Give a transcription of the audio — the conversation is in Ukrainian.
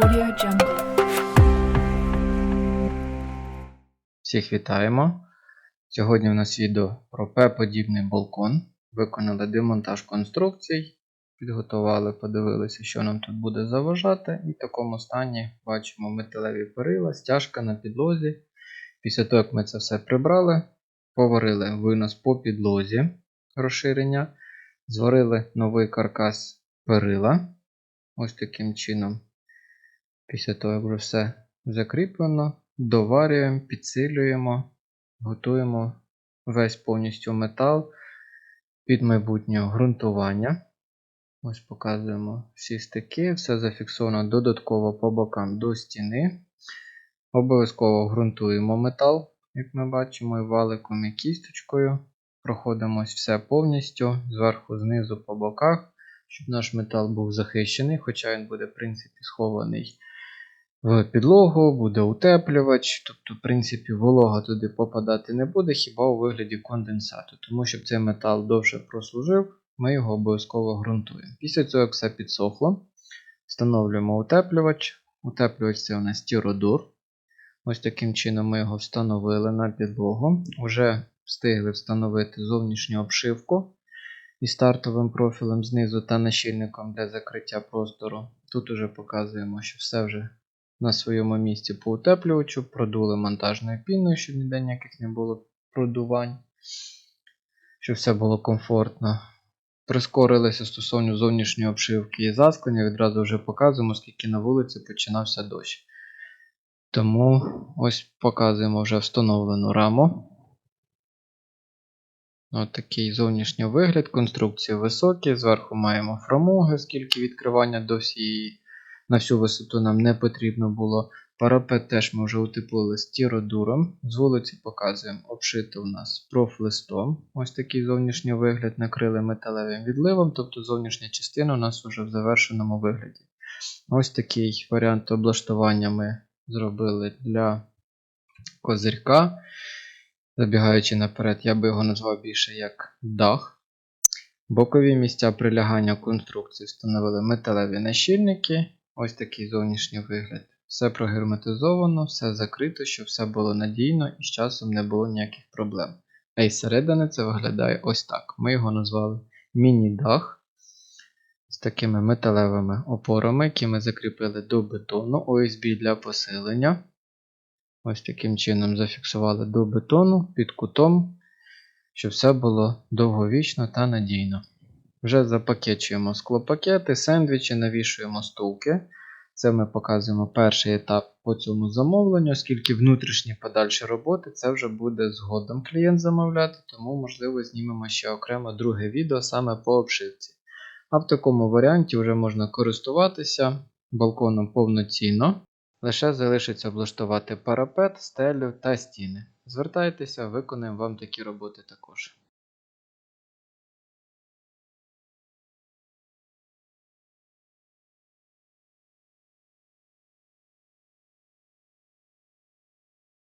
Audio. Всіх вітаємо! Сьогодні у нас відео про П-подібний балкон. Виконали демонтаж конструкцій, підготували, подивилися, що нам тут буде заважати. І в такому стані бачимо металеві перила, стяжка на підлозі. Після того, як ми це все прибрали, поварили винос по підлозі розширення, зварили новий каркас перила. Ось таким чином. Після того, як вже все закріплено, доварюємо, підсилюємо, готуємо весь повністю метал під майбутнє ґрунтування. Ось показуємо всі стики, все зафіксовано додатково по бокам до стіни. Обов'язково ґрунтуємо метал, як ми бачимо, і валиком, і кісточкою. Проходимо все повністю, зверху, знизу по боках, щоб наш метал був захищений, хоча він буде, в принципі, схований в підлогу, буде утеплювач, тобто, в принципі, волога туди попадати не буде, хіба у вигляді конденсату. Тому щоб цей метал довше прослужив, ми його обов'язково ґрунтуємо. Після цього, як все підсохло, встановлюємо утеплювач. Утеплювач це у нас тіродур. Ось таким чином ми його встановили на підлогу. Уже встигли встановити зовнішню обшивку із стартовим профілем знизу та нащільником для закриття простору. Тут уже показуємо, що все вже на своєму місці по утеплювачу, продули монтажною піною, щоб ніде ніяких не було продувань, щоб все було комфортно. Прискорилися стосовно зовнішньої обшивки і засклення, відразу вже показуємо, оскільки на вулиці починався дощ. Тому ось показуємо вже встановлену раму. Ось такий зовнішній вигляд. Конструкції високі. Зверху маємо фрамуги, оскільки відкривання до всієї на всю висоту нам не потрібно було. Парапет теж ми вже утеплили стіродуром. З вулиці показуємо обшити у нас профлистом. Ось такий зовнішній вигляд накрили металевим відливом, тобто зовнішня частина у нас вже в завершеному вигляді. Ось такий варіант облаштування ми зробили для козирька. Забігаючи наперед, я би його назвав більше як дах. Бокові місця прилягання конструкції встановили металеві нащільники. Ось такий зовнішній вигляд. Все прогерметизовано, все закрито, щоб все було надійно і з часом не було ніяких проблем. А із середини це виглядає ось так. Ми його назвали міні-дах з такими металевими опорами, які ми закріпили до бетону, ОСБ для посилення. Ось таким чином зафіксували до бетону під кутом, щоб все було довговічно та надійно. Вже запакечуємо склопакети, сендвічі, навішуємо стулки. Це ми показуємо перший етап по цьому замовленню, оскільки внутрішні подальші роботи це вже буде згодом клієнт замовляти, тому, можливо, знімемо ще окремо друге відео саме по обшивці. А в такому варіанті вже можна користуватися балконом повноцінно. Лише залишиться облаштувати парапет, стелю та стіни. Звертайтеся, виконаємо вам такі роботи також.